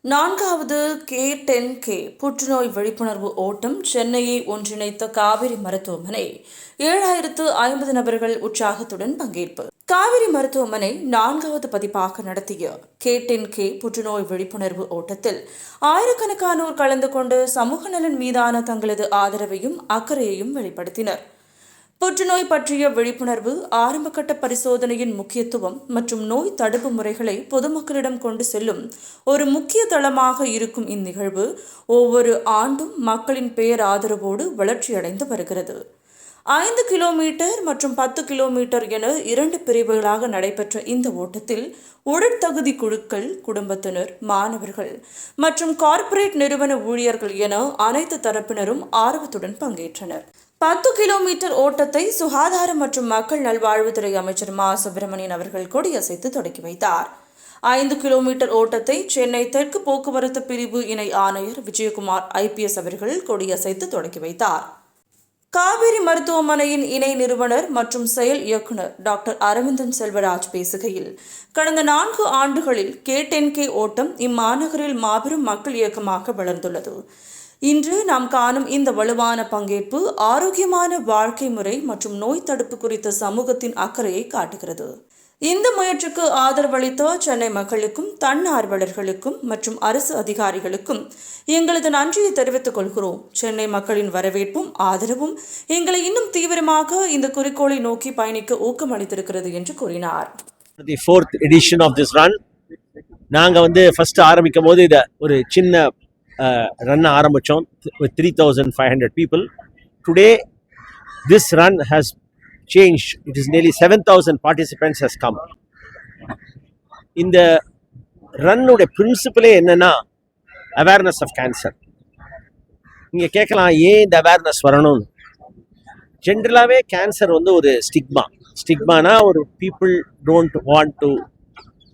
நான்காவது K ten K புற்றுநோய் விழிப்புணர்வு ஓட்டம் சென்னையை ஒன்றிணைத்த காவிரி மருத்துவமனை. ஏழாயிரத்து ஐம்பது நபர்கள் உற்சாகத்துடன் பங்கேற்பு. காவிரி மருத்துவமனை நான்காவது பதிப்பாக நடத்திய கே டென் கே புற்றுநோய் விழிப்புணர்வு ஓட்டத்தில் ஆயிரக்கணக்கானோர் கலந்து கொண்டு சமூக நலன் மீதான தங்களது ஆதரவையும் அக்கறையையும் வெளிப்படுத்தினர். புற்றுநோய் பற்றிய விழிப்புணர்வு ஆரம்பகட்ட பரிசோதனையின் முக்கியத்துவம் மற்றும் நோய் தடுப்பு முறைகளை பொதுமக்களிடம் கொண்டு செல்லும் ஒரு முக்கிய தளமாக இருக்கும் இந்நிகழ்வு ஒவ்வொரு ஆண்டும் மக்களின் பேராதரவோடு வளர்ச்சியடைந்து வருகிறது. ஐந்து கிலோமீட்டர் மற்றும் பத்து கிலோமீட்டர் என இரண்டு பிரிவுகளாக நடைபெற்ற இந்த ஓட்டத்தில் உடற்தகுதி குழுக்கள் குடும்பத்தினர் மாணவர்கள் மற்றும் கார்ப்பரேட் நிறுவன ஊழியர்கள் என அனைத்து தரப்பினரும் ஆர்வத்துடன் பங்கேற்றனர். பத்து கிலோமீட்டர் ஓட்டத்தை சுகாதாரம் மற்றும் மக்கள் நல்வாழ்வுத்துறை அமைச்சர் மா. சுப்பிரமணியன் அவர்கள் கொடியசைத்து தொடங்கி வைத்தார். ஐந்து கிலோமீட்டர் ஓட்டத்தை சென்னை தெற்கு போக்குவரத்து பிரிவு இணை ஆணையர் விஜயகுமார் ஐபிஎஸ் அவர்கள் கொடியசைத்து தொடங்கி வைத்தார். காவேரி மருத்துவமனையின் இணை நிறுவனர் மற்றும் செயல் இயக்குனர் டாக்டர் அரவிந்தன் செல்வராஜ் பேசுகையில் கடந்த நான்கு ஆண்டுகளில் கே டென் கே ஓட்டம் இம்மாநகரில் மாபெரும் மக்கள் இயக்கமாக வளர்ந்துள்ளது. இன்று நாம் காணும் இந்த வலுவான பங்கேற்பு ஆரோக்கியமான வாழ்க்கை முறை மற்றும் நோய் தடுப்பு குறித்த சமூகத்தின் அக்கறையை காட்டுகிறது. இந்த முயற்சிக்கு ஆதரவளித்த சென்னை மக்களுக்கும் தன்னார்வலர்களுக்கும் மற்றும் அரசு அதிகாரிகளுக்கும் எங்களது நன்றியை தெரிவித்துக் கொள்கிறோம். சென்னை மக்களின் வரவேற்பும் ஆதரவும் எங்களை இன்னும் தீவிரமாக இந்த குறிக்கோளை நோக்கி பயணிக்க ஊக்கமளித்திருக்கிறது என்று கூறினார். The fourth edition of this run நாங்கள் வந்து ஃபர்ஸ்ட் ஆரம்பிக்கும் போது இதை ஒரு சின்ன ரன் ஆரம்பித்தோம் three thousand five hundred people today this run has change it is nearly seven thousand participants has come இந்த ரன்னுடைய பிரின்சிபலே என்னன்னா அவேர்னஸ் ஆஃப் கேன்சர் நீங்கள் கேட்கலாம் ஏன் இந்த அவேர்னஸ் வரணும்னு? ஜென்ரலாகவே கேன்சர் வந்து ஒரு ஸ்டிக்மா ஸ்டிக்மானா ஒரு people don't want to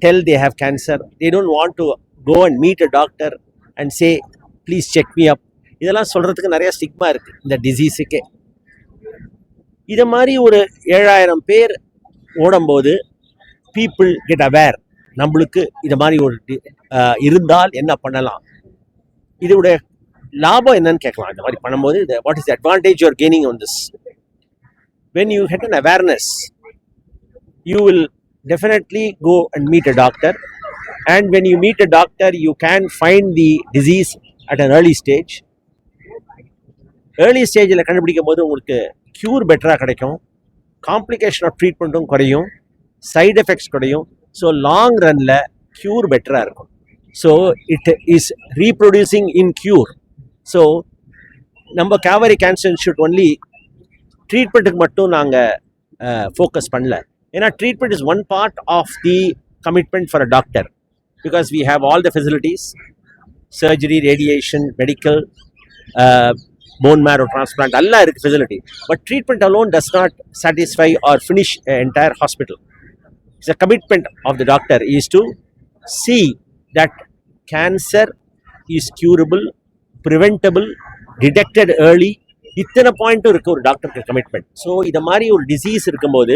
tell they have cancer they don't want to go and meet a doctor and say please check me up இதெல்லாம் சொல்கிறதுக்கு நிறைய ஸ்டிக்மா இருக்குது இந்த டிசீஸுக்கே இதை மாதிரி ஒரு ஏழாயிரம் பேர் ஓடும்போது பீப்புள் கெட் அவேர் நம்மளுக்கு இது மாதிரி ஒரு டி- இருந்தால் என்ன பண்ணலாம்? இதோடைய லாபம் என்னன்னு கேட்கலாம். இந்த மாதிரி பண்ணும்போது what is advantage you're gaining on this when you had an awareness you will definitely go and meet a doctor And when you meet a doctor, you can find the disease at an early stage. Early ஸ்டேஜில் கண்டுபிடிக்கும் போது உங்களுக்கு cure பெட்டராக கிடைக்கும். Complication of ட்ரீட்மெண்ட்டும் குறையும். Side effects குறையும். So long ரனில் க்யூர் பெட்டராக இருக்கும். So it is reproducing in cure so நம்ம காவேரி கேன்சர் இன்ஸ்டியூட் ஒன்லி ட்ரீட்மெண்ட்டுக்கு மட்டும் நாங்கள் ஃபோக்கஸ் பண்ணல. ஏன்னா treatment is one part of the commitment for a doctor because we have all the facilities surgery radiation medical bone marrow transplant எல்லாம் இருக்குது facility but treatment alone does not satisfy or finish entire hospital it's a commitment of the doctor is to see that cancer is curable preventable detected early இத்தனை பாயிண்ட்டும் இருக்குது ஒரு டாக்டருக்கு commitment so இதை மாதிரி ஒரு டிசீஸ் இருக்கும்போது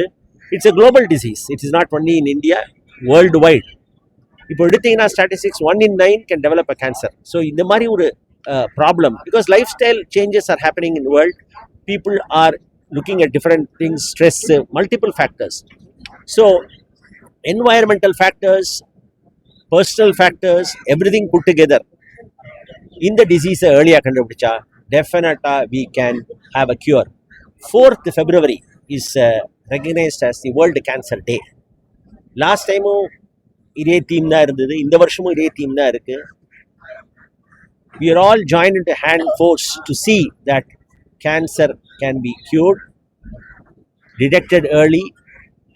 it's a global disease it's is not only in India worldwide இப்போ எடுத்தீங்கன்னா statistics one in nine can develop a cancer so இந்த மாதிரி ஒரு problem because lifestyle changes are happening in world people are looking at different things stress multiple factors so environmental factors, personal factors, everything put together. இந்த டிசீஸை ஏர்லியாக கண்டுபிடிச்சா டெஃபினட்டாக we can have a cure fourth February is recognised as the world cancer day last டைமும் இதே theme தான் இருந்தது இந்த வருஷமும் இதே தீம் தான் இருக்கு we are all joined into hand force to see that cancer can be cured detected early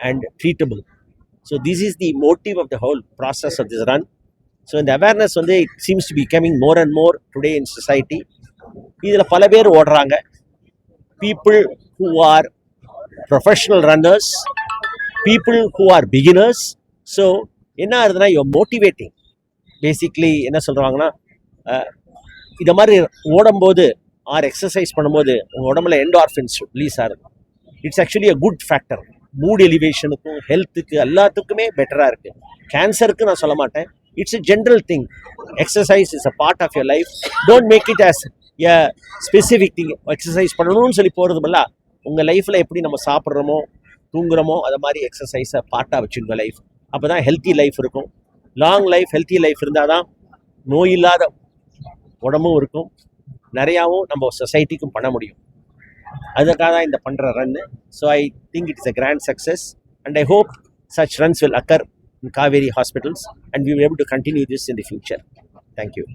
and treatable so this is the motive of the whole process of this run so இந்த awareness வந்து it seems to be becoming more and more today in society இதில் பல பேர் ஓடுறாங்க people who are professional runners people who are beginners so என்ன ஆகுதுன்னா யோ motivating basically என்ன சொல்கிறாங்கன்னா இதை மாதிரி ஓடும்போது ஆர் எக்ஸசைஸ் பண்ணும்போது உங்கள் உடம்புல என்டார்ஃபின்ஸ் ரிலீஸ் ஆகுது. It's actually a good factor mood எலிவேஷனுக்கும் ஹெல்த்துக்கு எல்லாத்துக்குமே பெட்டராக இருக்குது கேன்சருக்கு நான் சொல்ல மாட்டேன். It's a general thing exercise is a part of your life don't make it as a specific thing exercise பண்ணணும்னு சொல்லி போகிறது உங்கள் லைஃப்பில் எப்படி நம்ம சாப்பிட்றோமோ தூங்குறோமோ அதை மாதிரி எக்ஸசைஸை பார்ட்டாக வச்சுருங்க லைஃப் அப்போ தான் ஹெல்த்தி லைஃப் இருக்கும் லாங் லைஃப் ஹெல்த்தி லைஃப் இருந்தால் தான் நோய் இல்லாத உடம்பும் இருக்கும் நிறையாவும் நம்ம சொசைட்டிக்கும் பண்ண முடியும் அதுக்காக தான் இந்த பண்ணுற run so I think it's a grand success and I hope such runs will occur in Kaveri hospitals and we will be able to continue this in the future. Thank you.